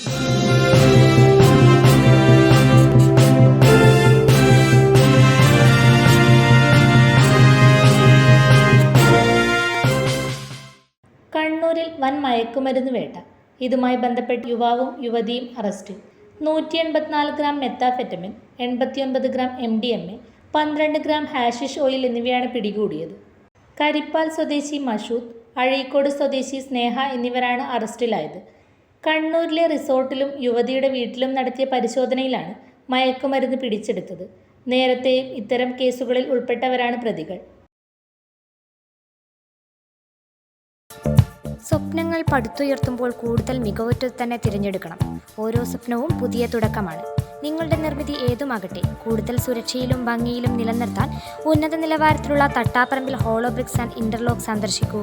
കണ്ണൂരിൽ വൻ മയക്കുമരുന്ന് വേട്ട. ഇതുമായി ബന്ധപ്പെട്ട് യുവാവും യുവതിയും അറസ്റ്റ് നൂറ്റി എൺപത്തിനാല് gram methamphetamine എൺപത്തിയൊൻപത് gram M D M A പന്ത്രണ്ട് ഗ്രാം ഹാഷിഷ് ഓയിൽ എന്നിവയാണ് പിടികൂടിയത്. കരിപ്പാൽ സ്വദേശി മഷൂദ് അഴീക്കോട് സ്വദേശി സ്നേഹ എന്നിവരാണ് അറസ്റ്റിലായത്. കണ്ണൂരിലെ റിസോർട്ടിലും യുവതിയുടെ വീട്ടിലും നടത്തിയ പരിശോധനയിലാണ് മയക്കുമരുന്ന് പിടിച്ചെടുത്തത്. നേരത്തെയും ഇത്തരം കേസുകളിൽ ഉൾപ്പെട്ടവരാണ് പ്രതികൾ. സ്വപ്നങ്ങൾ പടുത്തുയർത്തുമ്പോൾ കൂടുതൽ മികവുറ്റത് തന്നെ തിരഞ്ഞെടുക്കണം. ഓരോ സ്വപ്നവും പുതിയ തുടക്കമാണ്. നിങ്ങളുടെ നിർമ്മിതി ഏതുമാകട്ടെ കൂടുതൽ സുരക്ഷയിലും ഭംഗിയിലും നിലനിർത്താൻ ഉന്നത നിലവാരത്തിലുള്ള Thattaparambil hollow bricks and interlock സന്ദർശിക്കൂ.